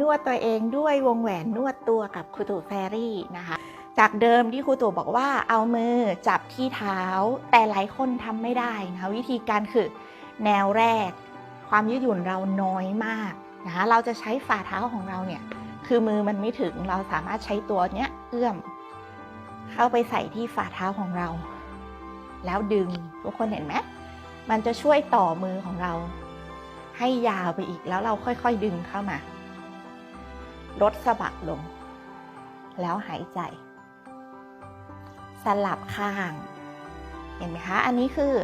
นวดตัวเองด้วยวงแหวนนวดตัวกับครูตู่แฟรี่นะคะ จากเดิมที่ครูตู่บอกว่าเอามือจับที่เท้า แต่หลายคนทำไม่ได้นะคะวิธีการคือแนวแรก ความยืดหยุ่นเราน้อยมากนะคะเราจะใช้ฝ่าเท้าของเราเนี่ยคือมือมันไม่ถึงเราสามารถใช้ตัวเนี้ยเอื้อม เข้าไปใส่ที่ฝ่าเท้าของเรา แล้วดึงทุกคนเห็นไหมมันจะช่วยต่อมือของเรา ให้ยาวไปอีกแล้วเราค่อยๆดึงเข้ามา ลดสะบักลง แล้วหายใจ สลับข้าง เห็นไหมคะ อันนี้คือ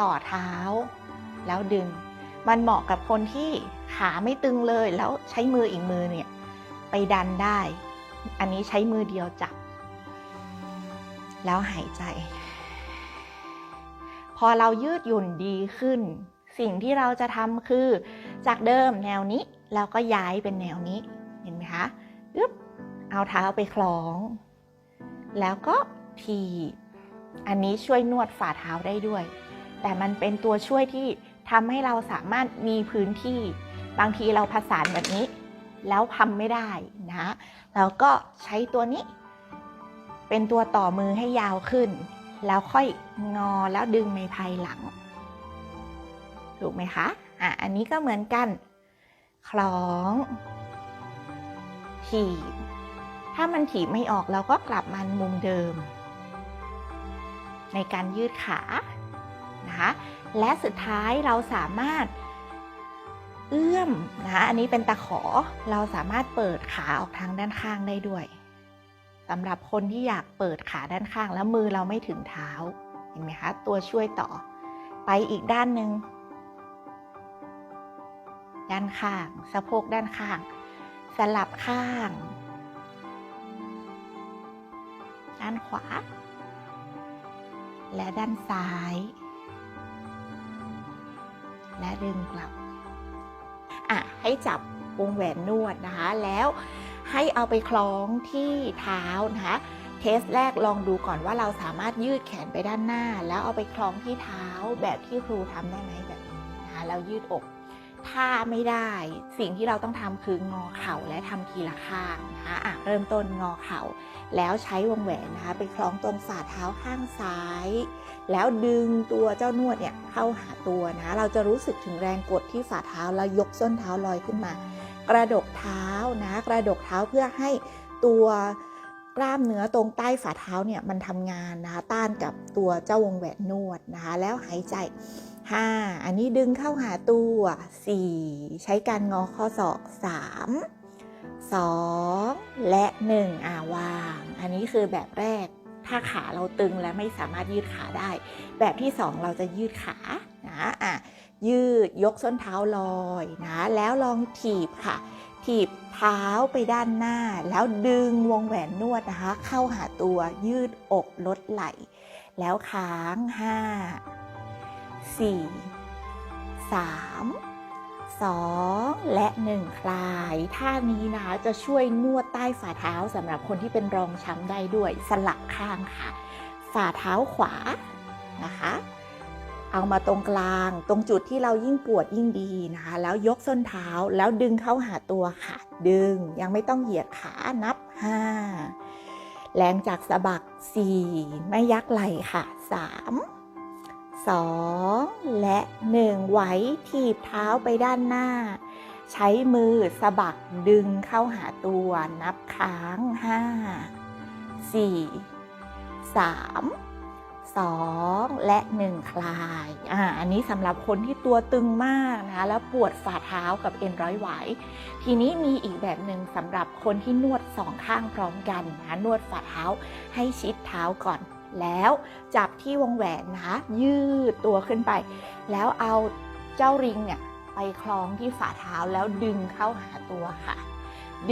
ต่อเท้า แล้วดึง มันเหมาะกับคนที่ขาไม่ตึงเลยแล้วใช้มืออีกมือเนี่ย ไปดันได้ อันนี้ใช้มือเดียวจับ แล้วหายใจ พอเรายืดหยุ่นดีขึ้น สิ่งที่เราจะทำคือ จากเดิมแนวนี้เราก็ย้ายเป็นแนวนี้ นไหมคะอึ๊บเอาเท้าไปคล้อง แล้วก็ทีบอันนี้ช่วยนวดฝ่าเท้าได้ด้วย แต่มันเป็นตัวช่วยที่ทำให้เราสามารถมีพื้นที่ บางทีเราผสานแบบนี้ แล้วทำไม่ได้นะแล้วก็ใช้ตัวนี้ เป็นตัวต่อมือให้ยาวขึ้น แล้วค่อยงอแล้วดึงในภายหลัง ถูกไหมคะ อะ อันนี้ก็เหมือนกัน คล้อง ถีบ ถ้ามันถีบไม่ออกเราก็กลับมามุมเดิม ในการยืดขานะคะและสุดท้ายเราสามารถเอื้อมนะคะอันนี้เป็นตะขอเราสามารถเปิดขาออกทางด้านข้างได้ด้วยสำหรับคนที่อยากเปิดขาด้านข้างแล้วมือเราไม่ถึงเท้าเห็นไหมคะตัวช่วยต่อ ไปอีกด้านหนึ่งด้านข้าง สะโพกด้านข้าง ลับข้าง ด้านขวา และด้านซ้าย และดึงกลับ อะ ให้จับวงแหวนนวดนะคะ แล้วให้เอาไปคล้องที่เท้านะคะเทสแรกลองดูก่อนว่าเราสามารถยืดแขนไปด้านหน้า แล้วเอาไปคล้องที่เท้าแบบที่ครูทำได้ไหมแบบนี้นะคะแล้วยืดอก ถ้าไม่ได้สิ่งที่เราต้องทำคืองอเข่าและทำทีละข้างนะคะะเริ่มต้นงอเข่า แล้วใช้วงแหวนนะคะไปคล้องตรงฝ่าเท้าข้างซ้าย แล้วดึงตัวเจ้านวดเนี่ยเข้าหาตัวนะเราจะรู้สึกถึงแรงกดที่ฝ่าเท้าแล้วยกส้นเท้าลอยขึ้นมา กระดกเท้านะกระดกเท้าเพื่อให้ตัว กล้ามเนื้อตรงใต้ฝ่าเท้าเนี่ยมันทำงานนะคะต้านกับตัวเจ้าวงแหวนนวดนะคะแล้วหายใจ 5 อันนี้ดึงเข้าหาตัว 4 ใช้การงอข้อศอก 3 2 และ 1 อ่าวาง อันนี้คือแบบแรกถ้าขาเราตึงและไม่สามารถยืดขาได้ แบบที่ 2 เราจะยืดขานะอะยืดยกส้นเท้าลอยนะแล้วลองถีบค่ะ ถีบ ท้าไปด้านหน้า แล้วดึงวงแหวนนวดนะคะ เข้าหาตัวยืดอกลดไหล่แล้วค้าง 5 4 3 2 และ 1 คลาย ท่านี้นะคะจะช่วยนวดใต้ฝ่าเท้าสำหรับคนที่เป็นรองช้ำได้ด้วยสลับข้างค่ะ ฝ่าเท้าขวานะคะ เอามาตรงกลาง ตรงจุดที่เรายิ่งปวดยิ่งดีนะคะ แล้วยกส้นเท้าแล้วดึงเข้าหาตัวค่ะ ดึงยังไม่ต้องเหยียดขานับ 5 แรงจากสะบัก 4 ไม่ยักไหล่ค่ะ 3 2 และ 1 ไหวถีบเท้าไปด้านหน้า ใช้มือสะบักดึงเข้าหาตัวนับค้าง 5 4 3 2 และ 1 คลายอ่าอันนี้สำหรับคนที่ตัวตึงมากนะคะแล้วปวดฝ่าเท้ากับเอ็นร้อยไหว ทีนี้มีอีกแบบหนึ่งสำหรับคนที่นวดสองข้างพร้อมกันนะนวดฝ่าเท้าให้ชิดเท้าก่อน แล้วจับที่วงแหวนนะคะยืดตัวขึ้นไป แล้วเอาเจ้าริงเนี่ยไปคล้องที่ฝ่าเท้าแล้วดึงเข้าหาตัวค่ะ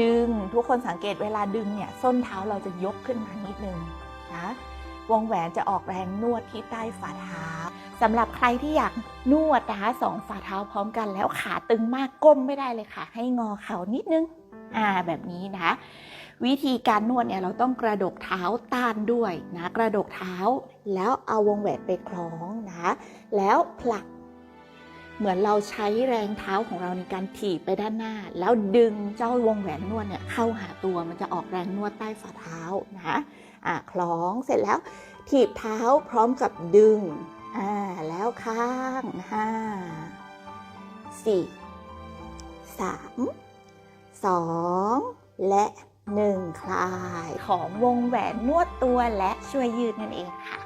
ดึงทุกคนสังเกตเวลาดึงเนี่ยส้นเท้าเราจะยกขึ้นมานิดนึงนะ วงแหวนจะออกแรงนวดที่ใต้ฝ่าเท้าสำหรับใครที่อยากนวดนะคะสองฝ่าเท้าพร้อมกันแล้วขาตึงมากก้มไม่ได้เลยค่ะ ให้งอเข่านิดนึงอ่าแบบนี้นะคะวิธีการนวดเนี่ยเราต้องกระดกเท้าต้านด้วยนะกระดกเท้าแล้วเอาวงแหวนไปคล้องนะแล้วผลัก เหมือนเราใช้แรงเท้าของเราในการถีบไปด้านหน้า แล้วดึงเจ้าวงแหวนนวดเนี่ยเข้าหาตัวมันจะออกแรงนวดใต้ฝ่าเท้านะคะอะคล้องเสร็จแล้ว ถีบเท้าพร้อมกับดึงอ่าแล้วข้างห้าสี่สามสองและหนึ่งคลาย ของวงแหวนนวดตัวและช่วยยืดนั่นเองค่ะ